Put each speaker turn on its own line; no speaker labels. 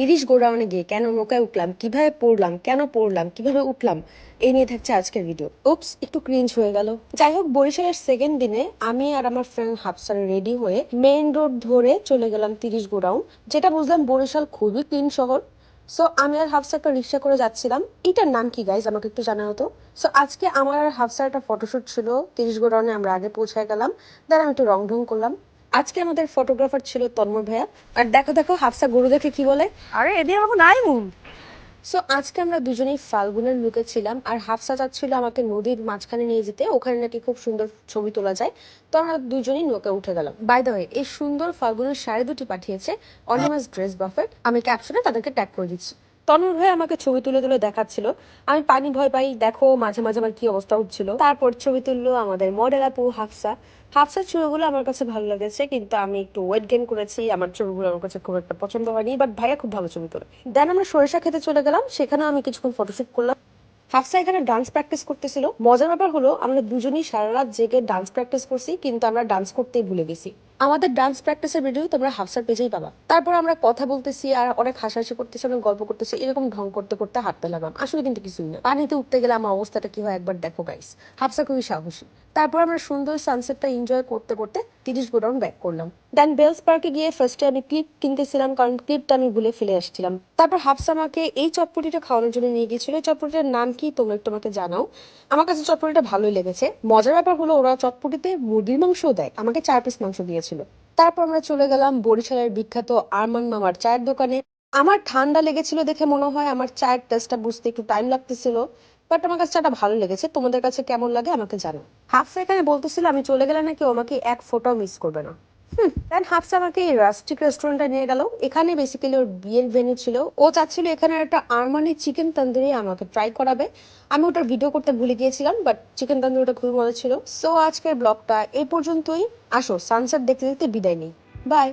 তিরিশ গোডাউনে গিয়ে কেন নৌকায় উঠলাম? কীভাবে পড়লাম? কেন পড়লাম? কীভাবে উঠলাম? এই নিয়ে থাকছে আজকের ভিডিও উপস একটু ক্রিঞ্জ হয়ে গেল। যাই হোক, বরিশালের সেকেন্ড দিনে আমি আর আমার ফ্রেন্ড হাফসার রেডি হয়ে মেইন রোড ধরে চলে গেলাম তিরিশ গোডাউন। যেটা বুঝলাম বরিশাল খুবই ক্লিন শহর। সো আমি আর হাফসা একটা রিক্সা করে যাচ্ছিলাম। এটার নাম কি গাইজ আমাকে একটু জানা হতো। সো আজকে আমার আর হাফসার একটা ফটোশুট ছিল। তিরিশ গোডাউনে আমরা আগে পৌঁছায় গেলাম। দেন আমি একটু রং ঢং করলাম। আজকে আমাদের ফটোগ্রাফার ছিল তন্ময় ভাইয়া। আর দেখো দেখো হাফসা গরু দেখে কি বলে?
আরে এদিকে আমাকে নাই মুন
সো আজকে আমরা দুজনেই ফাল্গুনের লুকে ছিলাম আর হাফসা চাচ্ছিল আমাকে নদীর মাঝখানে নিয়ে যেতে ওখানে নাকি খুব সুন্দর ছবি তোলা যায়। তো আমরা দুজনেই নৌকা উঠে গেলাম। বাই দ্য ওয়ে এই সুন্দর ফাল্গুনের শাড়ি দুটি পাঠিয়েছে অনিমাস ড্রেস বাফেট। আমি ক্যাপশনে তাদেরকে ট্যাগ করে দিচ্ছি। তন্ময় ভাই আমাকে ছবি তুলে তুলে দেখাচ্ছিল। আমি পানি ভয় পাই, দেখো মাঝে মাঝে আমার কি অবস্থা হচ্ছিল। তারপর ছবি তুললো আমাদের মডেল আপু হাফসা। হাফসার ছবিগুলো আমার কাছে ভালো লেগেছে, কিন্তু আমি একটু ওয়েট গেইন করেছি। আমার ছবিগুলো আমার কাছে খুব একটা পছন্দ হয়নি বাট ভাইয়া খুব ভালো ছবি তোলে। দেন আমরা সরিষা খেতে চলে গেলাম সেখানে আমি কিছুক্ষণ ফটোশুট করলাম। হাফসা এখানে ডান্স প্র্যাকটিস করতেছিল। মজার ব্যাপার হলো, আমরা দুজনেই সারা রাত জেগে ডান্স প্র্যাকটিস করছি, কিন্তু আমরা ডান্স করতেই ভুলে গেছি। আমাদের ডান্স প্র্যাকটিসের ভিডিও তোমরা হাফসার পেজেই পাবা। তারপর আমরা কথা বলতেছি আর অনেক হাসাহাসি করতেছি, অনেক গল্প করতেছি, এরকম ঢং করতে করতে হাঁটতে লাগলাম। আসলে কিন্তু কিছুই না। পানিতে উঠতে গেলে আমার অবস্থাটা কি হয় একবার দেখো গাইস হাফসা খুবই সাহসী। তারপর আমরা সুন্দর সানসেটটা এনজয় করতে করতে তিরিশ গোডাউন ব্যাক করলাম। দেন বেলস পার্কে গিয়ে ফার্স্টে আমি ক্লিপ কিনতেছিলাম, কারণ ক্লিপটা আমি ভুলে ফেলে আসছিলাম। তারপর হাফসা আমাকে এই চটপটিটা খাওয়ানোর জন্য নিয়ে গিয়েছিল। এই চটপটিটার নাম কি তোমরা একটু আমাকে জানাও। আমার কাছে চটপটিটা ভালোই লেগেছে। মজার ব্যাপার হলো ওরা চটপটিতে মুরগির মাংসও দেয়, আমাকে চার পিস মাংস দিয়েছিল। তারপর আমরা চলে গেলাম বরিশালের বিখ্যাত আরমান মামার চায়ের দোকানে। আমার ঠান্ডা লেগেছিল দেখে মনে হয় আমার চায়ের টেস্টটা বুঝতে একটু টাইম লাগতেছিল বাট আমার কাছে চাটা ভালো লেগেছে। তোমাদের কাছে কেমন লাগে আমাকে জানো হাফসা এখানে বলতেছিল, আমি চলে গেলে নাকি আমাকে এক ফোটাও মিস করবে না। হুম দেন হাফসা আমাকে এই রাস্টিক রেস্টুরেন্টটা নিয়ে গেল। এখানে বেসিক্যালি ওর বিয়ের ভেন্যু ছিল। ও চাচ্ছিল এখানে একটা আরমানি চিকেন তন্দুরি আমাকে ট্রাই করাবে। আমি ওটার ভিডিও করতে ভুলে গিয়েছিলাম বাট চিকেন তন্দুরিটা খুবই মজা ছিল। সো আজকের ব্লগটা এই পর্যন্তই। আসো সানসেট দেখতে দেখতে বিদায় নেই। বাই